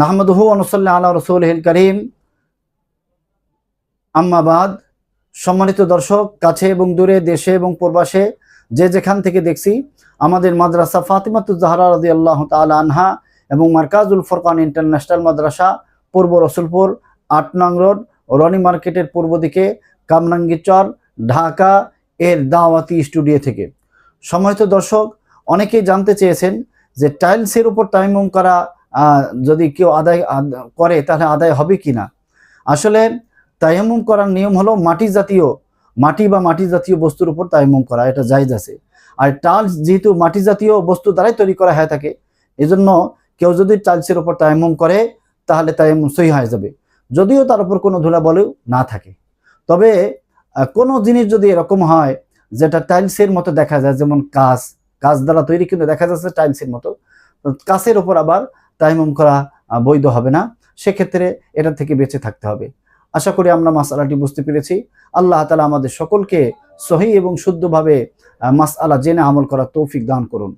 নাহমদহু অনুসল্লা আল্লাহ রসুল হিল করিম। আম্মাবাদ সম্মানিত দর্শক, কাছে এবং দূরে, দেশে এবং প্রবাসে, যে যেখান থেকে দেখছি, আমাদের মাদ্রাসা ফাতিমাতুজ জাহরা রাজি আল্লাহ তাল আনহা এবং মার্কাজুল ফরকান ইন্টারন্যাশনাল মাদ্রাসা, পূর্ব রসুলপুর, আট নং রোড, রনি মার্কেটের পূর্ব দিকে কামরাঙ্গীচর ঢাকা, এর দাওয়াতি স্টুডিও থেকে। সম্মানিত দর্শক, অনেকেই জানতে চেয়েছেন যে টাইলসের উপর টাইমুম করা যদি কেউ আদায় করে, তাহলে আদায় হবে কি না? আসলে তায়াম্মুম করার নিয়ম হলো মাটি জাতীয়, মাটি বা মাটি জাতীয় বস্তুর উপর তায়াম্মুম করা, এটা জায়েজ আছে। আর টাইলস যেহেতু মাটি জাতীয় বস্তু দ্বারাই তৈরি করা হয়ে থাকে, এজন্য কেউ যদি টাইলসের উপর তায়াম্মুম করে, তাহলে তায়াম্মুম সহি হয়ে যাবে। যদিও তার উপর কোনো ধুলা বলেও না থাকে। তবে কোনো জিনিস যদি এরকম হয়, যেটা টাইলসের মতো দেখা যায়, যেমন কাঁচ কাঁচ দ্বারা তৈরি কিন্তু দেখা যাচ্ছে টাইলসের মতো তো কাঁচের ওপর আবার তাইমুম করা বৈধ হবে না। সেক্ষেত্রে এটা থেকে বেঁচে থাকতে হবে। আশা করি আমরা মাসালাটি বুঝতে পেরেছি। আল্লাহ তালা আমাদের সকলকে সহি এবং শুদ্ধভাবে মাস আলা জেনে আমল করার তৌফিক দান করুন।